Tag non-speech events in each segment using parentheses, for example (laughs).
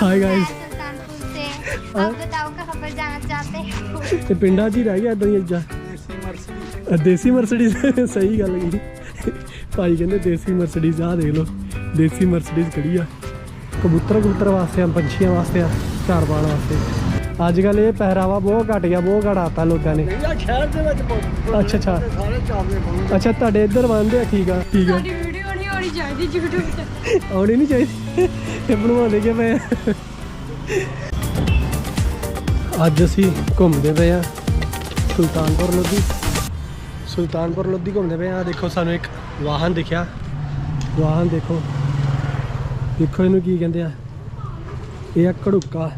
हाय guys Sultanpur से आप बताओ कहाँ पर जाना चाहते हैं ਤੇ ਪਿੰਡਾਂ 'ਚ ਹੀ ਰਹਿ ਗਿਆ ਇਦਾਂ ਦੀਆਂ ਚੀਜ਼ਾਂ ਅ, ਦੇਸੀ ਮਰਸਡੀਜ਼ ਸਹੀ ਗੱਲ ਕੀ ਭਾਈ ਕਹਿੰਦੇ ਦੇਸੀ ਮਰਸਡੀਜ਼ ਆਹ ਦੇਖ ਲਓ ਦੇਸੀ ਮਰਸਡੀਜ਼ ਖੜੀ ਆ ਕਬੂਤਰ ਕਬੂਤਰ ਵਾਸਤੇ ਆ ਪੰਛੀਆਂ ਵਾਸਤੇ ਆ ਘਰ ਬਾਣ ਵਾਸਤੇ ਅੱਜ ਕੱਲ ਇਹ ਪਹਿਰਾਵਾ ਬਹੁਤ ਘਟ ਗਿਆ ਬਹੁਤ ਘਟਾਤਾ ਲੋਕਾਂ ਨੇ ਇਹ ਸ਼ਹਿਰ ਦੇ ਵਿੱਚ ਬਹੁਤ ਅੱਛਾ ਅੱਛਾ ਸਾਰੇ ਚਾਵਲੇ ਬਣਦੇ ਅੱਛਾ ਤੁਹਾਡੇ ਇੱਧਰ ਬੰਦੇ ਆ ਠੀਕ ਆ ਠੀਕ ਆ ਸਾਡੀ ਵੀਡੀਓ ਨਹੀਂ ਹੋਣੀ ਚਾਹੀਦੀ YouTube ਤੇ ਆਉਣੀ ਨਹੀਂ ਚਾਹੀਦੀ ਇਹ ਬਣਵਾਉਂਦੇ ਕਿ ਪਏ ਅੱਜ ਅਸੀਂ ਘੁੰਮਦੇ ਪਏ ਆ ਸੁਲਤਾਨਪੁਰ ਲੋਧੀ। ਸੁਲਤਾਨਪੁਰ ਲੋਧੀ ਘੁੰਮਦੇ ਪਏ ਆ ਦੇਖੋ, ਸਾਨੂੰ ਇੱਕ ਵਾਹਨ ਦਿਖਿਆ। ਵਾਹਨ ਦੇਖੋ। ਦੇਖੋ ਇਹਨੂੰ ਕੀ ਕਹਿੰਦੇ ਆ? ਇਹ ਆ ਘੜੂਕਾ।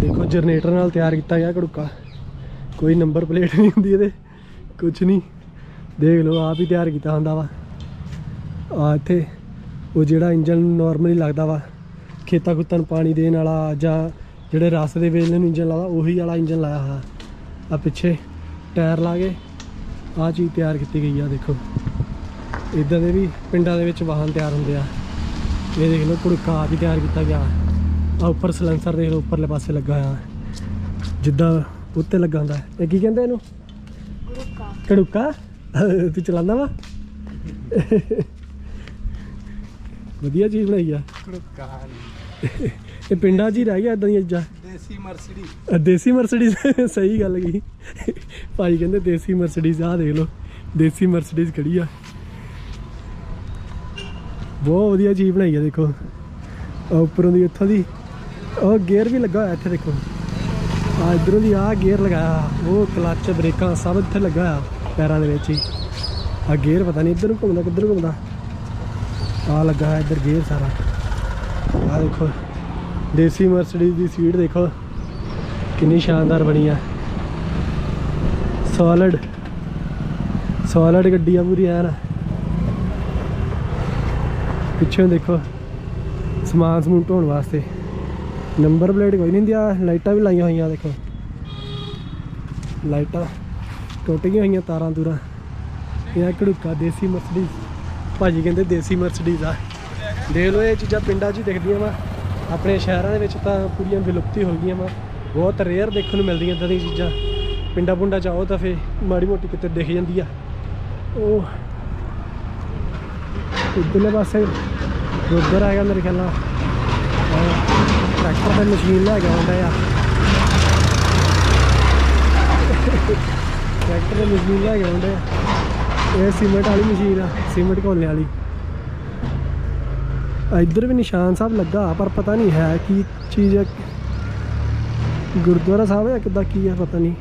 ਦੇਖੋ, ਜਨਰੇਟਰ ਨਾਲ ਤਿਆਰ ਕੀਤਾ ਗਿਆ ਘੜੂਕਾ। ਕੋਈ ਨੰਬਰ ਪਲੇਟ ਨਹੀਂ ਹੁੰਦੀ ਇਹਦੇ। ਕੁਝ ਨਹੀਂ। ਦੇਖ ਲਓ, ਆਪ ਹੀ ਤਿਆਰ ਕੀਤਾ ਹੁੰਦਾ ਵਾ। ਆ ਇੱਥੇ ਉਹ ਜਿਹੜਾ ਇੰਜਨ ਨਾਰਮਲੀ ਲੱਗਦਾ ਵਾ ਖੇਤਾਂ ਖੁੱਤਾਂ ਨੂੰ ਪਾਣੀ ਦੇਣ ਵਾਲਾ ਜਾਂ ਜਿਹੜੇ ਰਸ ਦੇ ਵੇਲੇ ਨੂੰ ਇੰਜਨ ਲਾਦਾ ਉਹੀ ਵਾਲਾ ਇੰਜਨ ਲਾਇਆ ਹੋਇਆ। ਆ ਪਿੱਛੇ ਟਾਇਰ ਲਾ ਕੇ ਆ ਚੀਜ਼ ਤਿਆਰ ਕੀਤੀ ਗਈ ਆ ਦੇਖੋ। ਇਦਾਂ ਦੇ ਵੀ ਪਿੰਡਾਂ ਦੇ ਵਿੱਚ ਵਾਹਨ ਤਿਆਰ ਹੁੰਦੇ ਆ। ਇਹ ਦੇਖ ਲਓ ਕੁੜਕਾ ਹੀ ਤਿਆਰ ਕੀਤਾ ਗਿਆ। ਆ ਉੱਪਰ ਸਲੈਂਸਰ ਦੇਖ ਲਓ ਉੱਪਰਲੇ ਪਾਸੇ ਲੱਗਾ ਆ ਜਿੱਦਾਂ ਉੱਤੇ ਲੱਗਾ ਹੁੰਦਾ। ਇਹ ਕੀ ਕਹਿੰਦੇ ਇਹਨੂੰ? ਕੜੁੱਕਾ ਤੂੰ ਚਲਾਉਂਦਾ ਵਾ? ਵਧੀਆ ਚੀਜ਼ ਬਣਾਈ ਆ। ਇਹ ਪਿੰਡਾਂ 'ਚ ਹੀ ਰਹਿ ਗਿਆ ਇਦਾਂ ਦੀਆਂ ਚੀਜ਼ਾਂ ਦੇਸੀ ਮਰਸਡੀ। ਦੇਸੀ ਮਰਸਡੀਜ਼ ਸਹੀ ਗੱਲ ਕੀ ਭਾਈ ਕਹਿੰਦੇ ਦੇਸੀ ਮਰਸਡੀਜ਼ ਆਹ ਦੇਖ ਲਓ ਦੇਸੀ ਮਰਸਡੀਜ਼ ਖੜੀ ਆ। ਬਹੁਤ ਵਧੀਆ ਚੀਜ਼ ਬਣਾਈ ਆ ਦੇਖੋ। ਉੱਪਰੋਂ ਦੀ ਇੱਥੋਂ ਦੀ। ਉਹ ਗੇਅਰ ਵੀ ਲੱਗਾ ਹੋਇਆ ਇੱਥੇ ਦੇਖੋ। ਆ ਇਧਰੋਂ ਦੀ ਆ ਗੇਅਰ ਲਗਾਇਆ ਉਹ ਕਲੱਚ ਬ੍ਰੇਕਾਂ ਸਭ ਇੱਥੇ ਲੱਗਾ ਹੋਇਆ ਪੈਰਾਂ ਦੇ ਵਿੱਚ ਹੀ। ਆ ਗੇਅਰ ਪਤਾ ਨਹੀਂ ਇੱਧਰ ਨੂੰ ਘੁੰਮਦਾ ਕਿੱਧਰ ਨੂੰ ਘੁੰਮਦਾ। ਆ ਲੱਗਾ ਹੈ ਇੱਧਰ ਗੇਅਰ ਸਾਰਾ। ਆ ਦੇਖੋ, ਦੇਸੀ ਮਰਸਡੀਜ਼ ਦੀ ਸੀਟ ਦੇਖੋ, ਕਿੰਨੀ ਸ਼ਾਨਦਾਰ ਬਣੀ ਆ। ਸੋਲਿਡ ਸੋਲਿਡ ਗੱਡੀ ਆ ਪੂਰੀ ਐਨ ਪਿੱਛੇ ਦੇਖੋ, ਸਮਾਨ ਸਮੂਨ ਢੋਣ ਵਾਸਤੇ। ਨੰਬਰ ਪਲੇਟ ਕੋਈ ਨਹੀਂ ਦਿਆ ਲਾਈਟਾਂ ਵੀ ਲਾਈਆਂ ਹੋਈਆਂ, ਦੇਖੋ। ਲਾਈਟਾਂ ਟੁੱਟ ਗਈਆਂ ਹੋਈਆਂ ਤਾਰਾਂ ਤੂਰਾਂ। ਇਹ ਆ ਦੇਸੀ ਮਰਸਡੀਜ਼। ਭਾਜੀ ਕਹਿੰਦੇ ਦੇਸੀ ਮਰਸਡੀਜ਼ ਆ। ਦੇਖ ਲਓ ਇਹ ਚੀਜ਼ਾਂ ਪਿੰਡਾਂ 'ਚ ਹੀ ਦਿਖਦੀਆਂ ਵਾ। ਆਪਣੇ ਸ਼ਹਿਰਾਂ ਦੇ ਵਿੱਚ ਤਾਂ ਪੂਰੀਆਂ ਵਿਲੁਪਤੀ ਹੋ ਗਈਆਂ ਵਾ। ਬਹੁਤ ਰੇਅਰ ਦੇਖਣ ਨੂੰ ਮਿਲਦੀਆਂ ਇਦਾਂ ਦੀਆਂ ਚੀਜ਼ਾਂ। ਪਿੰਡਾਂ ਪੁੰਡਾਂ 'ਚ ਆਓ ਤਾਂ ਫੇ ਮਾੜੀ ਮੋਟੀ ਕਿਤੇ ਦਿਖ ਜਾਂਦੀ ਆ। ਉਹ ਇੱਧਰਲੇ ਪਾਸੇ ਉੱਧਰ ਆਏਗਾ ਮੇਰੇ ਖਿਆਲ ਨਾਲ। ਟਰੈਕਟਰ ਤੇ ਮਸ਼ੀਨ ਲੈ ਕੇ ਆਉਂਦਾ ਆ। (laughs) ਟਰੈਕਟਰ ਤੇ ਮਸ਼ੀਨ ਲੈ ਕੇ ਆਉਂਦੇ ਆ। ਇਹ ਸੀਮੈਂਟ ਵਾਲੀ ਮਸ਼ੀਨ ਆ, ਸੀਮੈਂਟ ਘੋਲਣੇ ਵਾਲੀ। ਇੱਧਰ ਵੀ ਨਿਸ਼ਾਨ ਸਾਹਿਬ ਲੱਗਾ, ਪਰ ਪਤਾ ਨਹੀਂ ਹੈ ਕੀ ਚੀਜ਼ ਹੈ ਗੁਰਦੁਆਰਾ ਸਾਹਿਬ ਹੈ ਕਿੱਦਾਂ ਕੀ ਹੈ ਪਤਾ ਨਹੀਂ।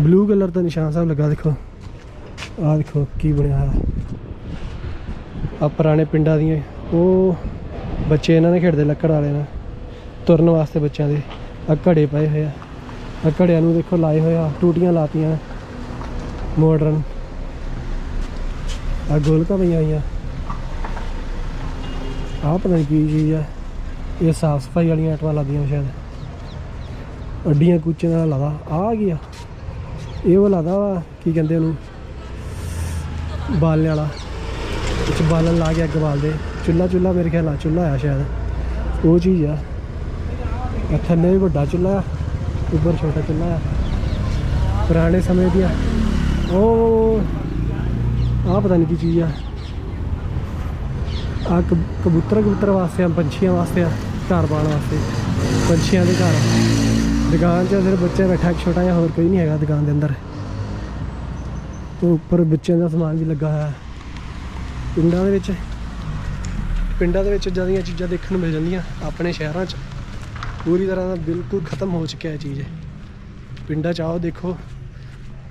ਬਲੂ ਕਲਰ ਦਾ ਨਿਸ਼ਾਨ ਸਾਹਿਬ ਲੱਗਾ, ਦੇਖੋ। ਆਹ ਦੇਖੋ ਕੀ ਬਣਿਆ ਹੋਇਆ। ਆ ਪੁਰਾਣੇ ਪਿੰਡਾਂ ਦੀਆਂ, ਉਹ ਬੱਚੇ ਇਹਨਾਂ ਨੇ ਖੇਡਦੇ, ਲੱਕੜ ਵਾਲੇ ਨਾਲ ਤੁਰਨ ਵਾਸਤੇ ਬੱਚਿਆਂ ਦੇ। ਆ ਘੜੇ ਪਏ ਹੋਏ ਆ। ਆ ਘੜਿਆਂ ਨੂੰ ਦੇਖੋ ਲਾਏ ਹੋਏ ਆ, ਟੂਟੀਆਂ ਲਾਤੀਆਂ। ਮਾਡਰਨ ਆ ਗੋਲਕਾਂ ਪਈਆਂ ਹੋਈਆਂ ਆਹ ਪਤਾ ਨਹੀਂ ਕੀ ਚੀਜ਼ ਆ। ਇਹ ਸਾਫ਼ ਸਫ਼ਾਈ ਵਾਲੀਆਂ ਆਈਟਮਾਂ ਲੱਗਦੀਆਂ ਸ਼ਾਇਦ। ਅੱਡੀਆਂ ਕੂਚੇ ਨਾਲ ਲਾਦਾ। ਆ? ਗਿਆ ਇਹ ਉਹ ਲਾਦਾ ਵਾ, ਕੀ ਕਹਿੰਦੇ ਉਹਨੂੰ? ਬਾਲਣ ਵਾਲਾ। ਵਿੱਚ ਬਾਲਣ ਲਾ ਕੇ ਅੱਗ ਬਾਲਦੇ। ਚੁੱਲਾ ਚੁੱਲਾ ਮੇਰੇ ਖਿਆਲ ਨਾਲ ਚੁੱਲਾ ਆ ਸ਼ਾਇਦ। ਉਹ ਚੀਜ਼ ਆ। ਆ ਥੱਲੇ ਵੀ ਵੱਡਾ ਚੁੱਲਾ ਆ। ਉੱਪਰ ਛੋਟਾ ਚੁੱਲਾ ਆ। ਪੁਰਾਣੇ ਸਮੇਂ ਦੀਆਂ। ਉਹ ਆਹ ਪਤਾ ਨਹੀਂ ਕੀ ਚੀਜ਼ ਆ। ਆ ਕਬੂਤਰ ਕਬੂਤਰ ਵਾਸਤੇ ਆ, ਪੰਛੀਆਂ ਵਾਸਤੇ ਆ, ਘਰ ਪਾਉਣ ਵਾਸਤੇ। ਪੰਛੀਆਂ ਦੇ ਘਰ। ਦੁਕਾਨ 'ਚ ਸਿਰਫ ਬੱਚੇ ਬੈਠਾ, ਇੱਕ ਛੋਟਾ ਜਿਹਾ, ਹੋਰ ਕੋਈ ਨਹੀਂ ਹੈਗਾ ਦੁਕਾਨ ਦੇ ਅੰਦਰ। ਤੇ ਉੱਪਰ ਬੱਚਿਆਂ ਦਾ ਸਮਾਨ ਵੀ ਲੱਗਾ ਹੋਇਆ। ਪਿੰਡਾਂ ਦੇ ਵਿੱਚ, ਪਿੰਡਾਂ ਦੇ ਵਿੱਚ ਇਦਾਂ ਦੀਆਂ ਚੀਜ਼ਾਂ ਦੇਖਣ ਨੂੰ ਮਿਲ ਜਾਂਦੀਆਂ, ਆਪਣੇ ਸ਼ਹਿਰਾਂ 'ਚ। ਪੂਰੀ ਤਰ੍ਹਾਂ ਦਾ ਬਿਲਕੁਲ ਖਤਮ ਹੋ ਚੁੱਕਿਆ ਇਹ ਚੀਜ਼। ਪਿੰਡਾਂ 'ਚ ਆਓ, ਦੇਖੋ,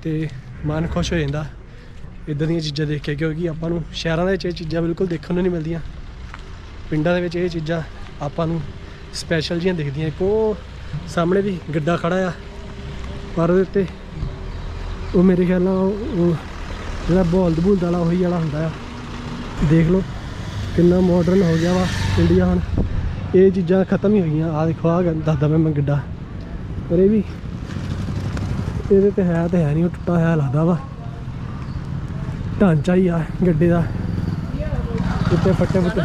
ਤੇ ਮਨ ਖੁਸ਼ ਹੋ ਜਾਂਦਾ। ਇਦਾਂ ਦੀਆਂ ਚੀਜ਼ਾਂ ਦੇਖ ਕੇ, ਕਿਉਂਕਿ ਆਪਾਂ ਨੂੰ ਸ਼ਹਿਰਾਂ ਦੇ ਵਿੱਚ ਇਹ ਚੀਜ਼ਾਂ ਬਿਲਕੁਲ ਦੇਖਣ ਨੂੰ ਨਹੀਂ ਮਿਲਦੀਆਂ। ਪਿੰਡਾਂ ਦੇ ਵਿੱਚ ਇਹ ਚੀਜ਼ਾਂ ਆਪਾਂ ਨੂੰ ਸਪੈਸ਼ਲ ਜੀਆਂ ਦਿਖਦੀਆਂ। ਇੱਕ ਉਹ ਸਾਹਮਣੇ ਵੀ ਗੱਡਾ ਖੜਾ ਆ, ਪਰ ਉਹਦੇ ਉੱਤੇ ਉਹ ਮੇਰੇ ਖਿਆਲ ਨਾਲ ਉਹ ਜਿਹੜਾ ਬੋਲਦ ਬੁਲਦ ਵਾਲਾ ਉਹੀ ਵਾਲਾ ਹੁੰਦਾ ਆ। ਦੇਖ ਲਓ ਕਿੰਨਾ ਮਾਡਰਨ ਹੋ ਗਿਆ ਵਾ ਇੰਡੀਆ ਹੁਣ। ਇਹ ਚੀਜ਼ਾਂ ਖਤਮ ਹੀ ਹੋ ਗਈਆਂ ਆ ਦੇਖੋ ਆ ਦੱਸਦਾ ਮੈਂ ਮੈਂ ਗੱਡਾ। ਪਰ ਇਹ ਵੀ ਇਹਦੇ ਤੇ ਹੈ ਤੇ ਹੈ ਨਹੀਂ, ਉਹ ਟੁੱਟਾ ਹੋਇਆ ਲੱਗਦਾ ਵਾ। ਢਾਂਚਾ ਹੀ ਆ ਗੱਡੇ ਦਾ। ਉੱਤੇ ਫੱਟੇ ਫੁੱਟੇ।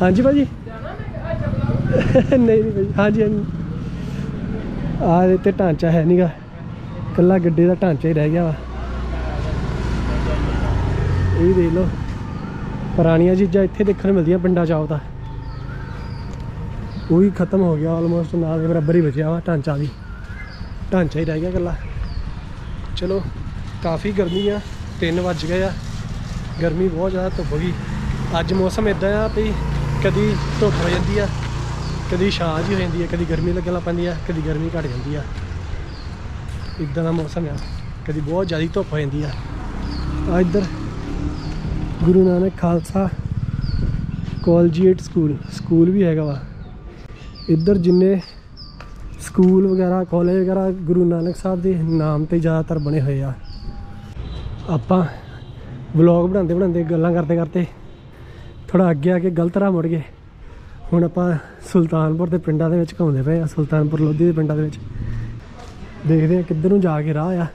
ਹਾਂਜੀ ਭਾਜੀ? ਨਹੀਂ ਨਹੀਂ ਭਾਈ ਹਾਂਜੀ ਹਾਂਜੀ। ਆ ਇੱਥੇ ਢਾਂਚਾ ਹੈ ਨਹੀਂਗਾ ਕੱਲਾ ਗੱਡੇ ਦਾ ਢਾਂਚਾ ਹੀ ਰਹਿ ਗਿਆ ਵਾ। ਇਹ ਵੀ ਦੇਖ ਲਓ। ਪੁਰਾਣੀਆਂ ਚੀਜ਼ਾਂ ਇੱਥੇ ਦੇਖਣ ਨੂੰ ਮਿਲਦੀਆਂ, ਪਿੰਡਾਂ ਚ ਆਓ ਤਾਂ ਉਹ ਵੀ ਖਤਮ ਹੋ ਗਿਆ ਆਲਮੋਸਟ ਨਾਲ ਦੇ ਬਰਾਬਰ ਹੀ ਬਚਿਆ ਵਾ ਢਾਂਚਾ ਵੀ। ਢਾਂਚਾ ਹੀ ਰਹਿ ਗਿਆ ਕੱਲਾ ਚਲੋ, ਕਾਫੀ ਗਰਮੀ ਆ 3 ਵੱਜ ਗਏ ਆ। ਗਰਮੀ ਬਹੁਤ ਜ਼ਿਆਦਾ ਧੁੱਪ ਗਈ। ਅੱਜ ਮੌਸਮ ਇਦਾਂ ਆ ਵੀ ਕਦੀ ਧੁੱਪ ਹੋ ਜਾਂਦੀ ਆ, ਕਦੀ ਛਾਂ ਜੀ ਹੋ ਜਾਂਦੀ ਆ, ਕਦੀ ਗਰਮੀ ਲੱਗਣ ਲੱਗ ਪੈਂਦੀ ਆ, ਕਦੀ ਗਰਮੀ ਘਟ ਜਾਂਦੀ ਆ। ਇਦਾਂ ਦਾ ਮੌਸਮ ਆ, ਕਦੀ ਬਹੁਤ ਜ਼ਿਆਦਾ ਧੁੱਪ ਹੋ ਜਾਂਦੀ ਆ। ਆ ਇੱਧਰ Guru Nanak Khalsa collegiate school school ਵੀ ਹੈਗਾ ਵਾ। ਇੱਧਰ ਜਿੰਨੇ ਸਕੂਲ ਵਗੈਰਾ, ਕਾਲਜ ਵਗੈਰਾ ਗੁਰੂ ਨਾਨਕ ਸਾਹਿਬ ਦੇ ਨਾਮ ਤੇ ਜ਼ਿਆਦਾਤਰ ਬਣੇ ਹੋਏ ਆ। ਆਪਾਂ ਵਲੌਗ ਬਣਾਉਂਦੇ ਬਣਾਉਂਦੇ ਗੱਲਾਂ ਕਰਦੇ ਕਰਦੇ ਥੋੜਾ ਅੱਗੇ ਆ ਕੇ ਗਲਤ ਰਾਹ ਮੁੜ ਗਏ। ਹੁਣ ਆਪਾਂ ਸੁਲਤਾਨਪੁਰ ਦੇ ਪਿੰਡਾਂ ਦੇ ਵਿੱਚ ਘੁੰਮਦੇ ਪਏ ਆ, ਸੁਲਤਾਨਪੁਰ ਲੋਧੀ ਦੇ ਪਿੰਡਾਂ ਦੇ ਵਿੱਚ। ਦੇਖਦੇ ਆ ਕਿੱਧਰ ਨੂੰ ਜਾ ਕੇ ਰਾਹ ਆ।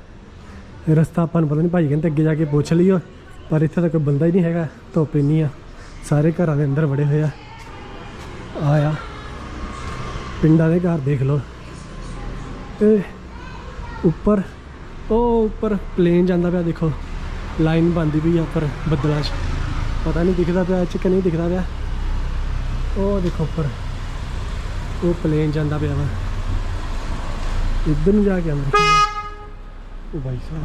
ਰਸਤਾ ਆਪਾਂ ਨੂੰ ਪਤਾ ਨਹੀਂ, ਭਾਈ ਕਹਿੰਦੇ ਅੱਗੇ ਜਾ ਕੇ ਪੁੱਛ ਲਈਓ, ਪਰ ਇੱਥੇ ਤਾਂ ਕੋਈ ਬੰਦਾ ਹੀ ਨਹੀਂ ਹੈਗਾ, ਧੁੱਪ ਇੰਨੀ ਆ। ਸਾਰੇ ਘਰਾਂ ਦੇ ਅੰਦਰ ਵੜੇ ਹੋਏ ਆ। ਆਇਆ ਪਿੰਡਾਂ ਦੇ ਘਰ ਦੇਖ ਲਓ। ਤੇ ਉੱਪਰ, ਉਹ ਉੱਪਰ ਪਲੇਨ ਜਾਂਦਾ ਪਿਆ ਦੇਖੋ। ਲਾਈਨ ਬੰਦੀ ਪਈ ਆ ਉੱਪਰ ਬੱਦਲਾਂ 'ਚ। ਪਤਾ ਨਹੀਂ ਦਿਖਦਾ ਪਿਆ ਇਹ 'ਚ ਕਿ ਨਹੀਂ ਦਿਖਦਾ ਪਿਆ। ਉਹ ਦੇਖੋ ਉੱਪਰ। ਉਹ ਪਲੇਨ ਜਾਂਦਾ ਪਿਆ ਵਾ। ਇੱਧਰ ਨੂੰ ਜਾ ਕੇ ਅੰਦਰ ਉਹ ਭਾਈ ਸਾਹਿਬ।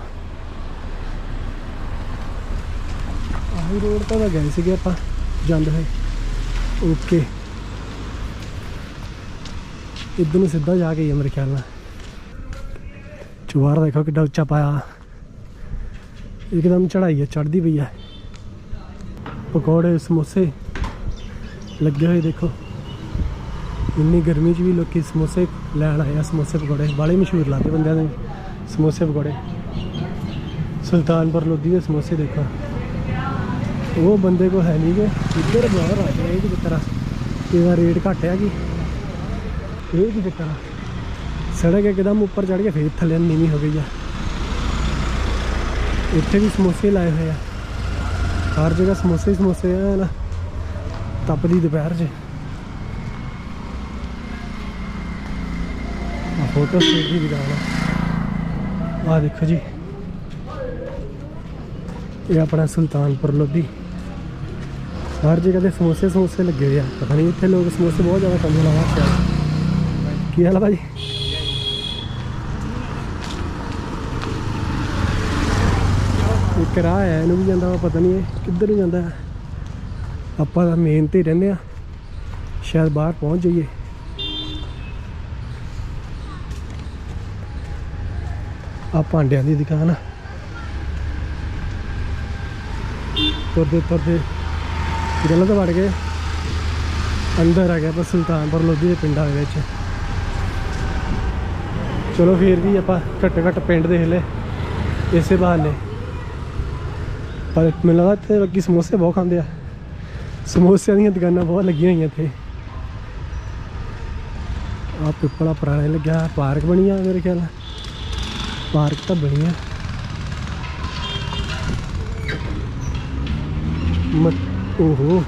ਆਹੀ ਰੋਡ ਤਾਂ ਗਏ ਸੀਗੇ ਆਪਾਂ ਜਾਂਦੇ ਹੋਏ। ਓਕੇ ਇੱਧਰ ਨੂੰ ਸਿੱਧਾ ਜਾ ਕੇ ਹੀ ਆ ਮੇਰੇ ਖਿਆਲ ਨਾਲ। ਚੁਬਾਰਾ ਦੇਖੋ ਕਿੱਡਾ ਉੱਚਾ ਪਾਇਆ। ਇੱਕਦਮ ਚੜਾਈ ਹੈ ਚੜਦੀ ਪਈ ਹੈ ਪਕੌੜੇ, ਸਮੋਸੇ ਲੱਗੇ ਹੋਏ ਦੇਖੋ। ਇੰਨੀ ਗਰਮੀ 'ਚ ਵੀ ਲੋਕੀ ਸਮੋਸੇ ਲੈਣ ਆਏ ਆ, ਸਮੋਸੇ ਪਕੌੜੇ। ਬਾਲੇ ਮਸ਼ਹੂਰ ਲੱਗਦੇ ਬੰਦਿਆਂ ਦੇ ਸਮੋਸੇ ਪਕੌੜੇ। ਸੁਲਤਾਨਪੁਰ ਲੋਧੀ ਦੇ ਸਮੋਸੇ ਦੇਖੋ। ਉਹ ਬੰਦੇ ਕੋ ਹੈ ਨਹੀਂ ਗੇ। ਇੱਧਰ ਬਾਹਰ ਆ ਗਏ, ਇਹ ਕਿਸ ਤਰ੍ਹਾਂ ਇਹਦਾ ਰੇਟ ਘੱਟ ਆ ਕੀ? ਇਹ ਕੀ ਚੱਕਰ ਸੜਕ ਇੱਕਦਮ ਉੱਪਰ ਚੜ ਕੇ ਫੇਰ ਥੱਲੇ ਨੀਵੀਂ ਹੋ ਗਈ ਆ। ਇੱਥੇ ਵੀ ਸਮੋਸੇ ਲਾਏ ਹੋਏ ਆ। ਹਰ ਜਗ੍ਹਾ ਸਮੋਸੇ ਸਮੋਸੇ ਆ ਨਾ? ਤਪਦੀ ਦੁਪਹਿਰ 'ਚ। ਆ ਫੋਟੋ ਸਟੇਟ ਦੀ ਦੁਕਾਨ ਆ। ਆਹ ਦੇਖੋ ਜੀ। ਇਹ ਆਪਣਾ ਸੁਲਤਾਨਪੁਰ ਲੋਧੀ। ਹਰ ਜਗ੍ਹਾ ਤੇ ਸਮੋਸੇ ਸਮੋਸੇ ਲੱਗੇ ਹੋਏ ਆ। ਪਤਾ ਨਹੀਂ ਇੱਥੇ ਲੋਕ ਸਮੋਸੇ ਬਹੁਤ ਜ਼ਿਆਦਾ ਖਾਂਦੇ ਲਾਵਾ ਸ਼ਾਇਦ ਕੀ ਹਾਲ ਆ ਭਾਜੀ? ਇੱਕ ਰਾਹ ਹੈ ਇਹਨੂੰ ਵੀ ਜਾਂਦਾ ਵਾ, ਪਤਾ ਨਹੀਂ ਇਹ ਕਿੱਧਰ ਨੂੰ ਜਾਂਦਾ। ਆਪਾਂ ਤਾਂ ਮੇਨ ਤੇ ਰਹਿੰਦੇ ਆ। ਸ਼ਾਇਦ ਬਾਹਰ ਪਹੁੰਚ ਜਾਈਏ। ਆ ਭਾਂਡਿਆਂ ਦੀ ਦੁਕਾਨ ਆ। ਤੁਰਦੇ ਤੁਰਦੇ ਗਲਤ ਵੜ ਗਏ। ਅੰਦਰ ਆ ਗਿਆ ਪਰ ਸੁਲਤਾਨਪੁਰ ਲੋਧੀ ਦੇ ਪਿੰਡਾਂ ਦੇ ਵਿੱਚ। ਚਲੋ ਫੇਰ ਵੀ ਆਪਾਂ ਘੱਟੋ ਘੱਟ ਪਿੰਡ ਦੇਖ ਲਏ। ਇਸੇ ਬਹਾਨੇ। ਪਰ ਮੈਨੂੰ ਲੱਗਦਾ ਇੱਥੇ ਲੋਕੀ ਸਮੋਸੇ ਬਹੁਤ ਖਾਂਦੇ ਆ। ਸਮੋਸਿਆਂ ਦੀਆਂ ਦੁਕਾਨਾਂ ਬਹੁਤ ਲੱਗੀਆਂ ਹੋਈਆਂ ਇੱਥੇ। ਆ ਪਿੱਪਲਾ ਪੁਰਾਣੇ ਲੱਗਿਆ, ਪਾਰਕ ਬਣੀ ਆ ਮੇਰੇ ਖਿਆਲ। ਪਾਰਕ ਤਾਂ ਬਣੀ ਆ। ਮਤ ਓਹੋ,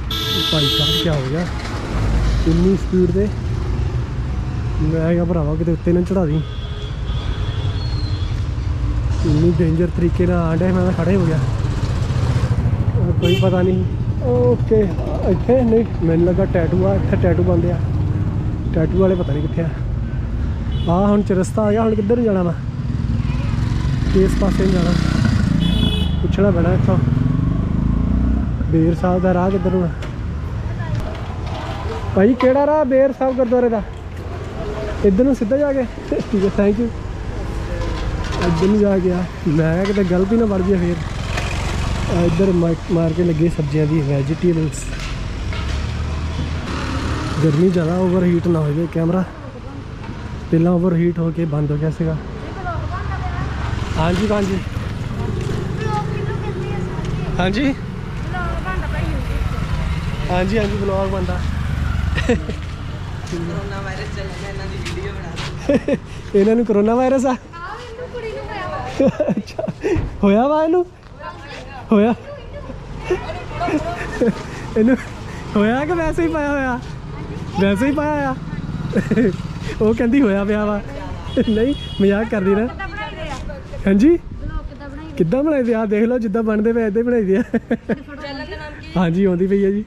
ਭਾਈ ਸਾਹਿਬ ਕੀ ਹੋ ਗਿਆ? ਇੰਨੀ ਸਪੀਡ ਤੇ? ਮੈਂ ਕਿਹਾ ਭਰਾਵਾ ਕਿਤੇ ਉੱਤੇ ਨਾ ਚੜਾ ਦੀ ਇੰਨੀ ਡੇਂਜਰ ਤਰੀਕੇ ਨਾਲ ਆਂਡੇ ਮੈਂ ਖੜੇ ਹੋ ਗਿਆ। ਕੋਈ ਪਤਾ ਨਹੀਂ। ਓਕੇ ਇੱਥੇ ਨਹੀਂ, ਮੈਨੂੰ ਲੱਗਾ ਟੈਟੂ ਆ, ਇੱਥੇ ਟੈਟੂ ਬੰਦੇ ਆ। ਟੈਟੂ ਵਾਲੇ ਪਤਾ ਨਹੀਂ ਕਿੱਥੇ ਆ। ਆ ਹੁਣ ਚ ਰਸਤਾ ਆ ਗਿਆ, ਹੁਣ ਕਿੱਧਰ ਜਾਣਾ ਵਾ? ਕਿਸ ਪਾਸੇ ਨੂੰ ਜਾਣਾ। ਪੁੱਛਣਾ ਪੈਣਾ ਇੱਥੋਂ। ਬੇਰ ਸਾਹਿਬ ਦਾ ਰਾਹ ਕਿੱਧਰ ਨੂੰ ਆ ਭਾਈ, ਕਿਹੜਾ ਰਾਹ? ਬੇਰ ਸਾਹਿਬ ਗੁਰਦੁਆਰੇ ਦਾ। ਇੱਧਰ ਨੂੰ ਸਿੱਧਾ ਜਾ ਕੇ। ਠੀਕ ਹੈ ਥੈਂਕ ਯੂ ਇੱਧਰ ਨੂੰ ਜਾ ਗਿਆ ਮੈਂ ਕਿਹਾ ਕਿਤੇ ਗਲਤੀ ਨਾ ਵੜ ਜਾਏ ਫੇਰ। ਇੱਧਰ ਮਾਰ- ਮਾਰ ਕੇ ਲੱਗੇ ਸਬਜ਼ੀਆਂ ਦੀ ਵੈਜੀਟੇਬਲਸ ਗਰਮੀ ਜ਼ਿਆਦਾ ਓਵਰ ਹੀਟ ਨਾ ਹੋ ਜਾਏ ਕੈਮਰਾ ਪਹਿਲਾਂ ਓਵਰ ਹੀਟ ਹੋ ਕੇ ਬੰਦ ਹੋ ਗਿਆ ਸੀਗਾ। ਹਾਂਜੀ ਹਾਂਜੀ। ਹਾਂਜੀ? ਹਾਂਜੀ ਹਾਂਜੀ ਵਲੌਗ ਬੰਦਾ ਕੋਰੋਨਾ ਵਾਇਰਸ ਚੱਲਣਾ ਇਹਨਾਂ ਦੀ ਵੀਡੀਓ ਬਣਾ (laughs) ਇਹਨਾਂ ਨੂੰ ਕਰੋਨਾ ਵਾਇਰਸ ਆ? ਆਹ ਇਹਨੂੰ ਕੁੜੀ ਨੂੰ ਹੋਇਆ ਵਾ। ਅੱਛਾ ਹੋਇਆ ਵਾ ਇਹਨੂੰ? ਹੋਇਆ ਇਹਨੂੰ ਹੋਇਆ ਕਿ ਵੈਸੇ ਹੀ ਪਾਇਆ ਹੋਇਆ ਵੈਸੇ ਹੀ ਪਾਇਆ ਆ ਉਹ ਕਹਿੰਦੀ ਹੋਇਆ ਪਿਆ ਵਾ ਨਹੀਂ ਮਜ਼ਾਕ ਕਰਦੀ ਨਾ ਕਿੱਦਾਂ ਬਣਾਈਦੇ ਆ ਹਾਂਜੀ ਬਲੌਗ ਕਿੱਦਾਂ ਬਣਾਈਦੇ ਕਿੱਦਾਂ ਬਣਾਈਦੇ ਆ ਦੇਖ ਲਓ ਜਿੱਦਾਂ ਬਣਦੇ ਪਏ ਇਦਾਂ ਹੀ ਬਣਾਈਦੇ ਆ ਚੈਨਲ ਦਾ ਨਾਮ ਕੀ ਹਾਂਜੀ ਆਉਂਦੀ ਪਈ ਹੈ ਜੀ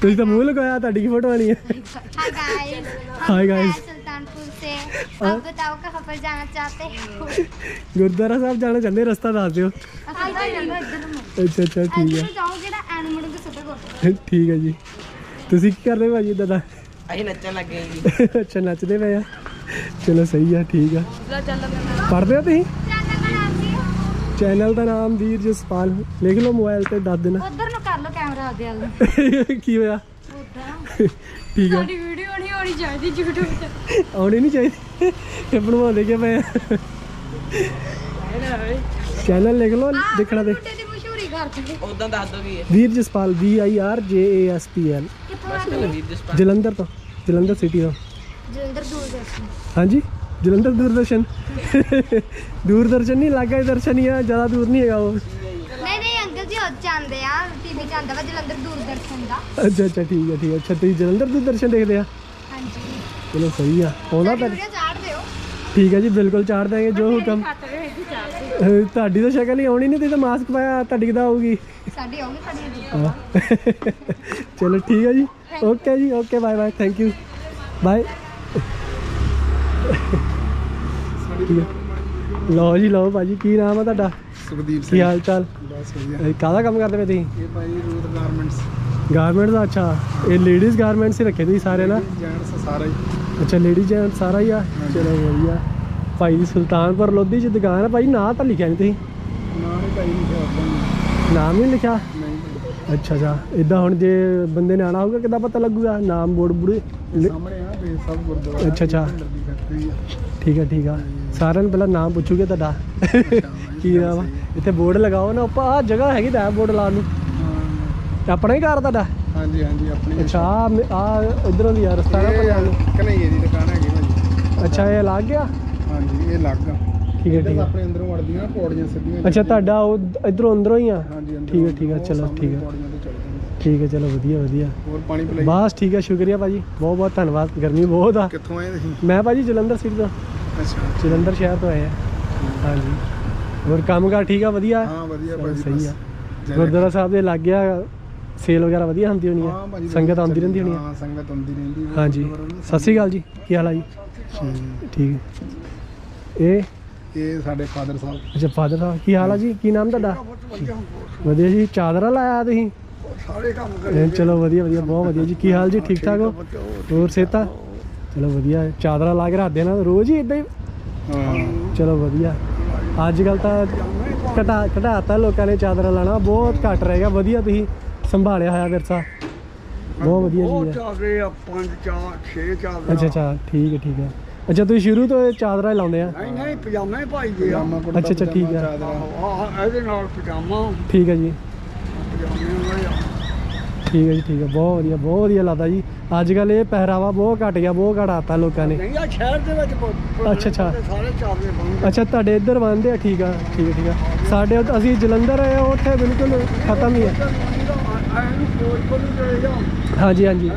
ਤੁਸੀਂ ਤਾਂ ਮੂੰਹ ਲਗਾਇਆ ਤੁਹਾਡੀ ਕੀ ਫੋਟੋ ਆਣੀ ਹੈ hi guys Hi guys. Sultanpur से अब बताओ कहाँ पर जाना चाहते हो ਗੁਰਦੁਆਰਾ ਸਾਹਿਬ ਜਾਣਾ ਚਾਹੁੰਦੇ ਰਸਤਾ ਦੱਸ ਦਿਓ ਅੱਛਾ ਅੱਛਾ ਠੀਕ ਹੈ। ਠੀਕ ਹੈ ਜੀ। ਤੁਸੀਂ ਕੀ ਕਰ ਰਹੇ ਭਾਜੀ ਦਾ? ਅਸੀਂ ਨੱਚਣ ਲੱਗੇ ਜੀ। ਅੱਛਾ ਨੱਚਦੇ ਪਏ ਆ। ਚਲੋ ਸਹੀ ਆ ਠੀਕ ਆ। ਪੜਦੇ ਹੋ ਤੁਸੀਂ? ਚੈਨਲ ਦਾ ਨਾਮ ਵੀਰ ਜਸਪਾਲ। ਲਿਖ ਲਓ ਮੋਬਾਈਲ ਤੇ ਦੱਸ ਦੇਣਾ। ਉਧਰ ਨੂੰ ਕਰ ਲਓ ਕੈਮਰਾ ਅੱਗੇ ਵਾਲਾ (laughs) ਕੀ ਹੋਇਆ? ਠੀਕ ਆ। ਸਾਡੀ ਵੀਡੀਓ ਨਹੀਂ ਹੋਣੀ ਚਾਹੀਦੀ YouTube ਤੇ। ਆਉਣੀ ਨਹੀਂ ਚਾਹੀਦੀ। ਇਹ ਬਣਵਾਉਂਦੇ ਕਿ ਮੈਂ ਚੈਨਲ ਲਿਖ ਲਓ ਦੇਖਣਾ ਦੇ ਮਸ਼ਹੂਰੀ ਕਰਦੇ ਉਦਾਂ ਦੱਸ ਦੋ ਵੀ ਹੈ ਵੀਰ Jaspal V I R J A S P L ਕਿੱਥੋਂ ਬਸ ਆਦੇ ਵੀਰ ਜਸਪਾਲ। ਜਲੰਧਰ ਤੋਂ ਜਲੰਧਰ ਸਿਟੀ ਤੋਂ। ਜਲੰਧਰ ਦੂਰਦਰਸ਼ਨ। ਹਾਂਜੀ ਜਲੰਧਰ ਦੂਰਦਰਸ਼ਨ। ਦੂਰਦਰਸ਼ਨ ਨਹੀਂ ਲੱਗਾ ਦਰਸ਼ਨ ਹੀ ਆ ਜ਼ਿਆਦਾ ਦੂਰ ਨਹੀਂ ਹੈਗਾ ਉਹ। ਨਹੀਂ ਨਹੀਂ ਅੰਕਲ ਜੀ ਉਹ ਚਾਹੁੰਦੇ ਆ ਟੀਵੀ ਚ ਆਉਂਦਾ ਵਾ ਜਲੰਧਰ ਦੂਰਦਰਸ਼ਨ ਦਾ। ਅੱਛਾ ਅੱਛਾ ਠੀਕ ਹੈ ਠੀਕ ਹੈ ਅੱਛਾ ਤੁਸੀਂ ਜਲੰਧਰ ਦੂਰਦਰਸ਼ਨ ਦੇਖਦੇ ਆ? ਹਾਂਜੀ। ਚਲੋ ਸਹੀ ਆ ਆਉਣਾ ਤਾਂ ਵੀਡੀਓ ਚਾੜ ਦਿਓ ਠੀਕ ਹੈ ਜੀ ਬਿਲਕੁਲ ਚਾੜ ਦਾਂਗੇ ਜੋ ਹੁਕਮ ਅਹ ਤੁਹਾਡੀ ਤਾਂ ਸ਼ਕਲ ਹੀ ਆਉਣੀ ਨਹੀਂ ਤੁਸੀਂ ਤਾਂ ਮਾਸਕ ਪਾਇਆ ਤੁਹਾਡੀ ਕਿਦਾਂ ਆਊਗੀ ਸਾਡੀ ਆਉਗੀ ਸਾਡੀ ਹਾਂ। ਚਲੋ ਠੀਕ ਹੈ ਜੀ। ਓਕੇ ਜੀ okay bye bye thank you bye ਲਓ ਜੀ ਲਓ ਭਾਜੀ ਕੀ ਨਾਮ ਆ ਤੁਹਾਡਾ? ਸੁਖਦੀਪ ਕੀ ਹਾਲ ਚਾਲ? ਬਸ ਵਧੀਆ। ਕਾਹਦਾ ਕੰਮ ਕਰਦੇ ਪਏ ਤੁਸੀਂ? ਇਹ ਭਾਈ ਰੂਟ ਗਾਰਮੈਂਟਸ ਗਾਰਮੈਂਟ ਦਾ? ਅੱਛਾ। ਇਹ ਲੇਡੀਜ਼ ਗਾਰਮੈਂਟਸ ਹੀ ਰੱਖੇ ਤੁਸੀਂ ਸਾਰੇ ਨਾ ਜੈਂਟਸ ਸਾਰਾ। ਹੀ ਅੱਛਾ ਲੇਡੀ ਜੈਂਟ ਸਾਰਾ ਹੀ ਆ? ਚਲੋ ਵਧੀਆ। ਭਾਈ ਦੀ ਸੁਲਤਾਨਪੁਰ ਲੋਧੀ ਚ ਦੁਕਾਨ ਆ? ਭਾਈ ਨਾਂ ਤਾਂ ਲਿਖਿਆ ਨਹੀਂ ਤੁਸੀਂ? ਨਾ ਨਹੀਂ ਭਾਈ ਨਹੀਂ ਖਿਆਲ ਨਾਮ ਨਹੀਂ ਲਿਖਿਆ? ਨਹੀਂ। ਅੱਛਾ ਅੱਛਾ। ਇਦਾਂ ਹੁਣ ਜੇ ਬੰਦੇ ਨੇ ਆਣਾ ਹੋਊਗਾ ਕਿੱਦਾਂ ਪਤਾ ਲੱਗੂਗਾ? ਨਾਮ ਬੋਰਡ ਬੁੜੇ ਸਾਹਮਣੇ ਆ ਬੇ ਸਭ ਗੁਰਦੁਆਰਾ ਅੱਛਾ, ਅੱਛਾ। ਠੀਕ ਹੈ ਠੀਕ ਆ। ਸਾਰਿਆਂ ਨੂੰ ਪਹਿਲਾਂ ਨਾਮ ਪੁੱਛੂਗੇ ਤੁਹਾਡਾ। ਕੀ ਨਾਮ ਇੱਥੇ ਬੋਰਡ ਲਗਾਓ ਨਾ ਉੱਪਰ ਆ ਜਗ੍ਹਾ ਹੈਗੀ ਤਾਂ ਬੋਰਡ ਲਾਉਣ ਨੂੰ। ਆਪਣਾ ਹੀ ਘਰ ਤੁਹਾਡਾ? ਹਾਂਜੀ ਹਾਂਜੀ ਆਪਣੀ ਅੱਛਾ ਆ ਇਧਰੋਂ ਦੀ ਆ ਰਸਤਾ ਨਾ ਨੂੰ। ਕਨਈਏ ਦੀ ਦੁਕਾਨ ਹੈਗੀ ਭਾਜੀ। ਅੱਛਾ ਇਹ ਲੱਗ ਗਿਆ ਹਾਂਜੀ ਇਹ ਲੱਗ ਆ। ਠੀਕ ਹੈ ਠੀਕ ਹੈ। ਆਪਣੇ ਅੰਦਰੋਂ ਵੜਦੀਆਂ ਨਾ ਪੌੜੀਆਂ ਸਿੱਧੀਆਂ ਅੱਛਾ ਤੁਹਾਡਾ ਉਹ ਇਧਰੋਂ ਅੰਦਰੋਂ ਹੀ ਆ? ਠੀਕ ਹੈ ਠੀਕ ਹੈ ਚਲੋ ਠੀਕ ਹੈ। ਠੀਕ ਹੈ ਚਲੋ ਵਧੀਆ ਵਧੀਆ। ਹੋਰ ਪਾਣੀ ਪਿਲਾਈ? ਬਸ ਠੀਕ ਹੈ ਸ਼ੁਕਰੀਆ ਭਾਜੀ। ਬਹੁਤ ਬਹੁਤ ਧੰਨਵਾਦ ਗਰਮੀ ਬਹੁਤ ਆ। ਕਿੱਥੋਂ ਆਏ ਤੁਸੀਂ? ਮੈਂ ਭਾਜੀ ਜਲੰਧਰ ਸਿਟੀ ਤੋਂ। ਅੱਛਾ। ਜਲੰਧਰ ਸ਼ਹਿਰ ਤੋਂ ਆਏ ਆ। ਹਾਂਜੀ। ਹੋਰ ਕੰਮਕਾਰ ਠੀਕ ਆ ਵਧੀਆ? ਹਾਂ ਵਧੀਆ ਭਾਜੀ ਸਹੀ। ਆ। ਗੁਰਦੁਆਰਾ ਸਾਹਿਬ ਦੇ ਲੱਗ ਗਿਆ ਸੇਲ ਵਗੈਰਾ ਵਧੀਆ ਹੁੰਦੀ ਹੋਣੀ ਹਾਂ ਭਾਜੀ ਸੰਗਤ ਆਉਂਦੀ ਰਹਿੰਦੀ ਹੋਣੀ ਹਾਂ ਸੰਗਤ ਆਉਂਦੀ ਰਹਿੰਦੀ ਹੈ ਹੈ ਹਾਂਜੀ ਸਤਿ ਸ਼੍ਰੀ ਅਕਾਲ ਜੀ ਕੀ ਹਾਲ ਆ ਜੀ? ਠੀਕ। ਹੈ ਇਹ? ਇਹ ਸਾਡੇ ਫਾਦਰ ਸਾਹਿਬ। ਅੱਛਾ ਫਾਦਰ ਸਾਹਿਬ ਕੀ ਹਾਲ ਆ ਜੀ? ਕੀ ਨਾਮ ਤੁਹਾਡਾ? ਵਧੀਆ ਜੀ ਚਾਦਰਾ ਲਾਇਆ ਤੁਸੀਂ? ਸਾਰੇ ਕੰਮ ਇਹ ਚਲੋ ਵਧੀਆ ਵਧੀਆ ਬਹੁਤ ਵਧੀਆ ਜੀ। ਕੀ ਹਾਲ ਜੀ ਠੀਕ ਠਾਕ ਹੋ? ਹੋਰ ਸੇਤਾ ਚਲੋ ਵਧੀਆ ਹੈ। ਚਾਦਰਾ ਲਾ ਕੇ ਰੱਖਦੇ ਨਾ ਰੋਜ਼ ਹੀ ਇਦਾਂ ਹੀ? ਹਾਂ। ਚਲੋ ਵਧੀਆ। ਅੱਜ ਕੱਲ ਤਾਂ ਘਟਾ ਘਟਾਤਾ ਲੋਕਾਂ ਨੇ ਚਾਦਰਾ ਲਾਣਾ ਬਹੁਤ ਘੱਟ ਰਹਿ ਗਿਆ ਵਧੀਆ ਤੁਸੀਂ। ਸੰਭਾਲਿਆ ਹੋਇਆ ਵਿਰਸਾ। ਬਹੁਤ ਵਧੀਆ ਜੀ ਹੈ। ਚਾਦਰੇ ਆ ਪੰਜ ਚਾਰ ਛੇ ਚਾਦਰੇ ਅੱਛਾ ਅੱਛਾ ਠੀਕ ਹੈ ਠੀਕ ਹੈ। ਅੱਛਾ ਤੁਸੀਂ ਸ਼ੁਰੂ ਤੋਂ ਇਹ ਚਾਦਰਾ ਹੀ ਲਾਉਂਦੇ ਆ? ਨਹੀਂ ਨਹੀਂ ਪਜਾਮੇ ਪਾਈ ਦੇ ਆ। ਅੱਛਾ, ਅੱਛਾ, ਠੀਕ ਆ। ਆ ਇਹਦੇ ਨਾਲ ਪਜਾਮਾ। ਠੀਕ ਹੈ ਜੀ। ਪਜਾਮੇ ਆ। ਠੀਕ ਹੈ ਜੀ ਠੀਕ ਹੈ। ਬਹੁਤ ਵਧੀਆ ਬਹੁਤ ਵਧੀਆ ਲੱਗਦਾ ਜੀ। ਅੱਜ ਕੱਲ ਇਹ ਪਹਿਰਾਵਾ ਬਹੁਤ ਘਟ ਗਿਆ ਬਹੁਤ ਘਟਾਤਾ ਲੋਕਾਂ ਨੇ। ਨਹੀਂ ਆ ਸ਼ਹਿਰ ਦੇ ਵਿੱਚ ਪ- ਪ- ਅੱਛਾ, ਅੱਛਾ। ਸਾਰੇ ਚਾਦਰੇ ਬਣਦੇ ਅੱਛਾ ਤੁਹਾਡੇ ਇੱਧਰ ਬੰਦੇ ਆ? ਠੀਕ ਆ ਠੀਕ ਹੈ ਠੀਕ ਆ। ਸਾਡੇ ਉੱਧ- ਅਸੀਂ ਜਲੰਧਰ ਆਏ ਹਾਂ, ਉੱਥੇ ਬਿਲਕੁਲ ਖਤਮ ਹੀ ਹੈ ਹਾਂਜੀ ਹਾਂਜੀ।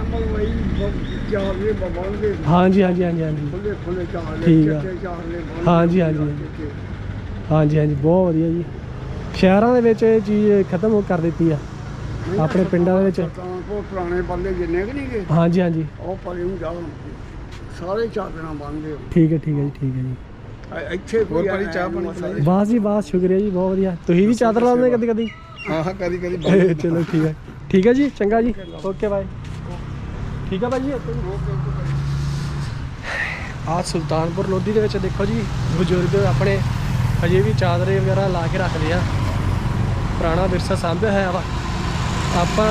ਹਾਂਜੀ ਹਾਂਜੀ ਹਾਂਜੀ ਹਾਂਜੀ। ਖੁੱਲੇ ਖੁੱਲੇ ਚਾਦਰੇ ਠੀਕ ਆ। ਹਾਂਜੀ, ਹਾਂਜੀ, ਹਾਂਜੀ ਹਾਂਜੀ ਬਹੁਤ ਵਧੀਆ ਜੀ। ਸ਼ਹਿਰਾਂ ਦੇ ਵਿੱਚ ਇਹ ਚੀਜ਼ ਖਤਮ ਹੋ ਕਰ ਦਿੱਤੀ ਆ। ਆਪਣੇ ਪਿੰਡਾਂ ਦੇ ਵਿੱਚ। ਪੁਰਾਣੇ ਬੰਦੇ ਜਿੰਨੇ ਕਿ ਨਹੀਂਗੇ ਹਾਂਜੀ ਹਾਂਜੀ। ਉਹ ਪਰੇ ਨੂੰ ਜਾਓ ਸਾਰੇ ਚਾਦਰਾਂ ਬਣਦੇ ਠੀਕ ਹੈ ਠੀਕ ਹੈ ਜੀ ਠੀਕ ਹੈ ਜੀ। ਇੱਥੇ ਕੋਈ ਭਾਈ ਚਾਹ ਪਾਣੀ ਬਸ ਜੀ ਬਸ ਸ਼ੁਕਰੀਆ ਜੀ ਬਹੁਤ ਵਧੀਆ। ਤੁਸੀਂ ਵੀ ਚਾਦਰ ਲਾਉਂਦੇ ਕਦੀ ਕਦੀ ਹਾਂ ਹਾਂ ਕਦੀ ਕਦੀ ਚਲੋ ਠੀਕ ਹੈ। ਠੀਕ ਹੈ ਜੀ ਚੰਗਾ ਜੀ। Okay bye. ਠੀਕ ਹੈ ਭਾਜੀ ਆ ਸੁਲਤਾਨਪੁਰ ਲੋਧੀ ਦੇ ਵਿੱਚ ਦੇਖੋ ਜੀ ਬਜ਼ੁਰਗ ਆਪਣੇ ਹਜੇ ਵੀ ਚਾਦਰੇ ਵਗੈਰਾ ਲਾ ਕੇ ਰੱਖਦੇ ਆ। ਪੁਰਾਣਾ ਵਿਰਸਾ ਸਾਂਭਿਆ ਹੋਇਆ ਵਾ। ਆਪਾਂ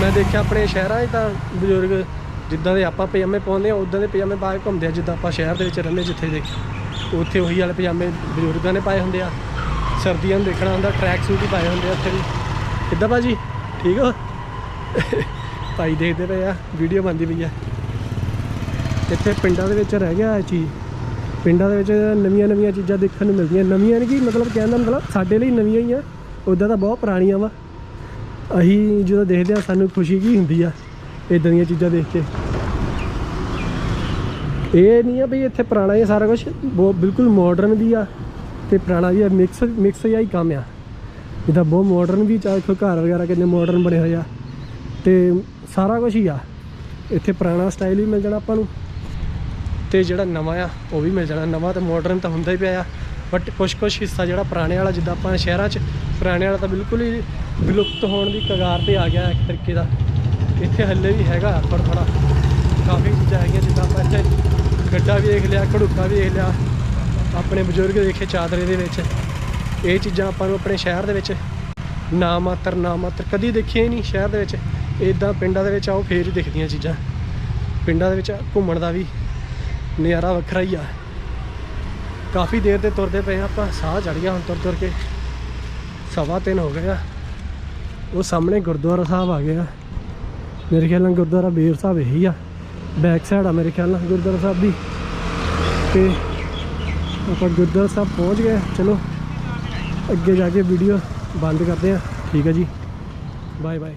ਮੈਂ ਦੇਖਿਆ ਆਪਣੇ ਸ਼ਹਿਰਾਂ 'ਚ ਤਾਂ ਬਜ਼ੁਰਗ ਜਿੱਦਾਂ ਦੇ ਆਪਾਂ ਪਜਾਮੇ ਪਾਉਂਦੇ ਆ ਉਦਾਂ ਦੇ ਪਜਾਮੇ ਪਾ ਕੇ ਘੁੰਮਦੇ ਆ ਜਿੱਦਾਂ ਆਪਾਂ ਸ਼ਹਿਰ ਦੇ ਵਿੱਚ ਰਹਿੰਦੇ ਜਿੱਥੇ ਦੇ। ਉੱਥੇ ਉਹੀ ਵਾਲੇ ਪਜਾਮੇ ਬਜ਼ੁਰਗਾਂ ਨੇ ਪਾਏ ਹੁੰਦੇ ਆ। ਸਰਦੀਆਂ ਨੂੰ ਦੇਖਣਾ ਹੁੰਦਾ ਟਰੈਕ ਸੂਟ ਹੀ ਪਾਏ ਹੁੰਦੇ ਆ ਉੱਥੇ ਵੀ। ਕਿੱਦਾਂ ਭਾਜੀ? ਠੀਕ ਹੋ? ਭਾਈ ਦੇਖਦੇ ਪਏ ਆ ਵੀਡੀਓ ਬਣਦੀ ਪਈ ਆ। ਇੱਥੇ ਪਿੰਡਾਂ ਦੇ ਵਿੱਚ ਰਹਿ ਗਿਆ ਇਹ ਚੀਜ਼। ਪਿੰਡਾਂ ਦੇ ਵਿੱਚ ਨਵੀਆਂ ਨਵੀਆਂ ਚੀਜ਼ਾਂ ਦੇਖਣ ਨੂੰ ਮਿਲਦੀਆਂ। ਨਵੀਆਂ ਨਹੀਂ ਕਿ, ਮਤਲਬ ਕਹਿੰਦਾ ਮਤਲਬ ਸਾਡੇ ਲਈ ਨਵੀਆਂ ਹੀ ਆ। ਉਦਾਂ ਤਾਂ ਬਹੁਤ ਪੁਰਾਣੀਆਂ ਵਾ। ਅਸੀਂ ਜਦੋਂ ਦੇਖਦੇ ਆ, ਸਾਨੂੰ ਖੁਸ਼ੀ ਕੀ ਹੁੰਦੀ ਆ ਇਦਾਂ ਦੀਆਂ ਚੀਜ਼ਾਂ ਦੇਖ ਕੇ। ਇਹ ਨਹੀਂ ਆ ਵੀ ਇੱਥੇ ਪੁਰਾਣਾ ਹੀ ਆ ਸਾਰਾ ਕੁਝ ਬਹੁਤ ਬਿਲਕੁਲ ਮਾਡਰਨ ਵੀ ਆ। ਤੇ ਪੁਰਾਣਾ ਵੀ ਆ ਮਿਕਸ ਮਿਕਸ ਜਿਹਾ ਹੀ ਕੰਮ ਆ। ਜਿੱਦਾਂ ਬਹੁਤ ਮਾਡਰਨ ਵੀ ਚਾਹੇ ਕੋਈ ਘਰ ਵਗੈਰਾ ਕਿੰਨੇ ਮਾਡਰਨ ਬਣੇ ਹੋਏ ਆ। ਤੇ ਸਾਰਾ ਕੁਝ ਹੀ ਆ। ਇੱਥੇ ਪੁਰਾਣਾ ਸਟਾਈਲ ਵੀ ਮਿਲ ਜਾਣਾ ਆਪਾਂ ਨੂੰ। ਤੇ ਜਿਹੜਾ ਨਵਾਂ ਆ, ਉਹ ਵੀ ਮਿਲ ਜਾਣਾ। ਨਵਾਂ ਤੇ ਮਾਡਰਨ ਤਾਂ ਹੁੰਦਾ ਹੀ ਪਿਆ ਆ। ਬਟ ਕੁਝ ਕੁਝ ਹਿੱਸਾ ਜਿਹੜਾ ਪੁਰਾਣੇ ਵਾਲਾ, ਜਿੱਦਾਂ ਆਪਾਂ ਸ਼ਹਿਰਾਂ 'ਚ, ਪੁਰਾਣੇ ਵਾਲਾ ਤਾਂ ਬਿਲਕੁਲ ਹੀ ਵਿਲੁਪਤ ਹੋਣ ਦੀ ਕਗਾਰ ਤੇ ਆ ਗਿਆ ਇੱਕ ਤਰੀਕੇ ਦਾ। ਇੱਥੇ ਹੱਲੇ ਵੀ ਹੈਗਾ ਪਰ ਥੋੜ੍ਹਾ ਕਾਫੀ ਚੀਜ਼ਾਂ ਹੈਗੀਆਂ, ਜਿੱਦਾਂ ਆਪਾਂ ਇੱਥੇ ਗੱਡਾ ਵੀ ਦੇਖ ਲਿਆ, ਘੜੂਕਾ ਵੇਖ ਲਿਆ। ਆਪਣੇ ਬਜ਼ੁਰਗ ਦੇਖੇ ਚਾਦਰੇ ਦੇ ਵਿੱਚ। ਇਹ ਚੀਜ਼ਾਂ ਆਪਾਂ ਨੂੰ ਆਪਣੇ ਸ਼ਹਿਰ ਦੇ ਵਿੱਚ ਨਾ ਮਾਤਰ ਨਾ ਮਾਤਰ ਕਦੀ ਦੇਖੀਆਂ ਹੀ ਨਹੀਂ ਸ਼ਹਿਰ ਦੇ ਵਿੱਚ। ਇਦਾਂ ਪਿੰਡਾਂ ਦੇ ਵਿੱਚ ਆਓ, ਫੇਰ ਹੀ ਦਿਖਦੀਆਂ ਚੀਜ਼ਾਂ। ਪਿੰਡਾਂ ਦੇ ਵਿੱਚ ਘੁੰਮਣ ਦਾ ਵੀ ਨਜ਼ਾਰਾ ਵੱਖਰਾ ਹੀ ਆ। ਕਾਫੀ ਦੇਰ ਤੇ ਤੁਰਦੇ ਪਏ ਆ ਆਪਾਂ, ਸਾਹ ਚੜ ਗਿਆ ਹੁਣ ਤੁਰ ਤੁਰ ਕੇ। ਸਵਾ ਤਿੰਨ ਹੋ ਗਏ ਆ। ਉਹ ਸਾਹਮਣੇ ਗੁਰਦੁਆਰਾ ਸਾਹਿਬ ਆ ਗਏ ਆ। ਮੇਰੇ ਖਿਆਲ ਨਾਲ ਗੁਰਦੁਆਰਾ ਬੇਰ ਸਾਹਿਬ ਇਹੀ ਆ। ਬੈਕ ਸਾਈਡ ਆ ਮੇਰੇ ਖਿਆਲ ਨਾਲ ਗੁਰਦੁਆਰਾ ਸਾਹਿਬ ਦੀ। ਤੇ ਆਪਾਂ ਗੁਰਦੁਆਰਾ ਸਾਹਿਬ ਪਹੁੰਚ ਗਏ। ਚਲੋ, ਅੱਗੇ ਜਾ ਕੇ ਵੀਡੀਓ ਬੰਦ ਕਰਦੇ ਆ ਠੀਕ ਹੈ ਜੀ। Bye bye